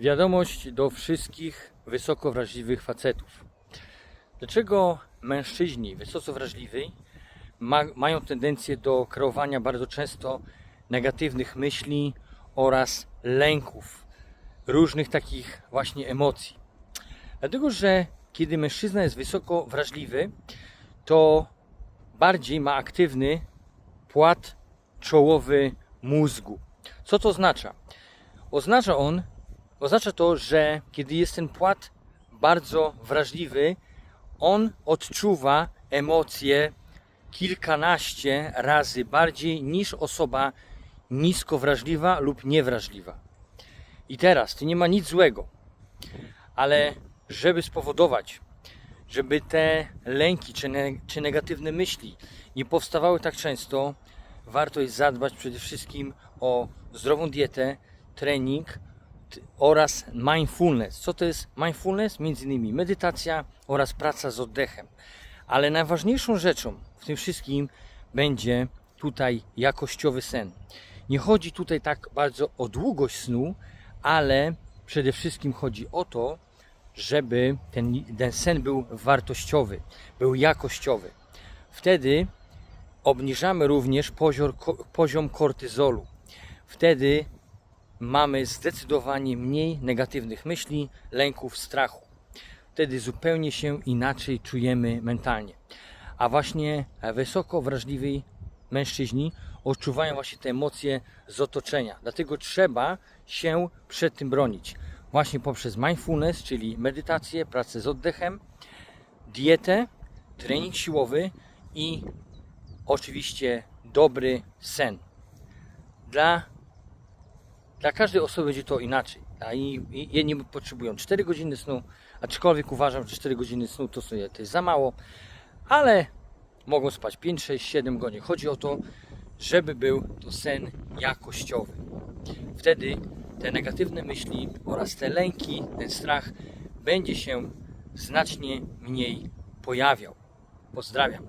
Wiadomość do wszystkich wysoko wrażliwych facetów. Dlaczego mężczyźni wysoko wrażliwi ma, mają tendencję do kreowania bardzo często negatywnych myśli oraz lęków, różnych takich właśnie emocji? Dlatego, że kiedy mężczyzna jest wysoko wrażliwy, to bardziej ma aktywny płat czołowy mózgu. Co to oznacza? Oznacza on, oznacza to, że kiedy jest ten płat bardzo wrażliwy, on odczuwa emocje kilkanaście razy bardziej niż osoba nisko wrażliwa lub niewrażliwa. I teraz, to nie ma nic złego, ale żeby spowodować, żeby te lęki czy, ne, czy negatywne myśli nie powstawały tak często, warto jest zadbać przede wszystkim o zdrową dietę, trening oraz mindfulness. Co to jest mindfulness? Między innymi medytacja oraz praca z oddechem. Ale najważniejszą rzeczą w tym wszystkim będzie tutaj jakościowy sen. Nie chodzi tutaj tak bardzo o długość snu, ale przede wszystkim chodzi o to, żeby ten, ten sen był wartościowy, był jakościowy. Wtedy obniżamy również poziom, poziom kortyzolu. Wtedy mamy zdecydowanie mniej negatywnych myśli, lęków, strachu. Wtedy zupełnie się inaczej czujemy mentalnie. A właśnie wysoko wrażliwi mężczyźni odczuwają właśnie te emocje z otoczenia. Dlatego trzeba się przed tym bronić. Właśnie poprzez mindfulness, czyli medytację, pracę z oddechem, dietę, trening siłowy i oczywiście dobry sen. Dla, dla każdej osoby będzie to inaczej. A i, i jedni potrzebują 4 godziny snu, aczkolwiek uważam, że 4 godziny snu to, to jest za mało, ale mogą spać 5, 6, 7 godzin. Chodzi o to, żeby był to sen jakościowy. Wtedy te negatywne myśli oraz te lęki, ten strach będzie się znacznie mniej pojawiał. Pozdrawiam.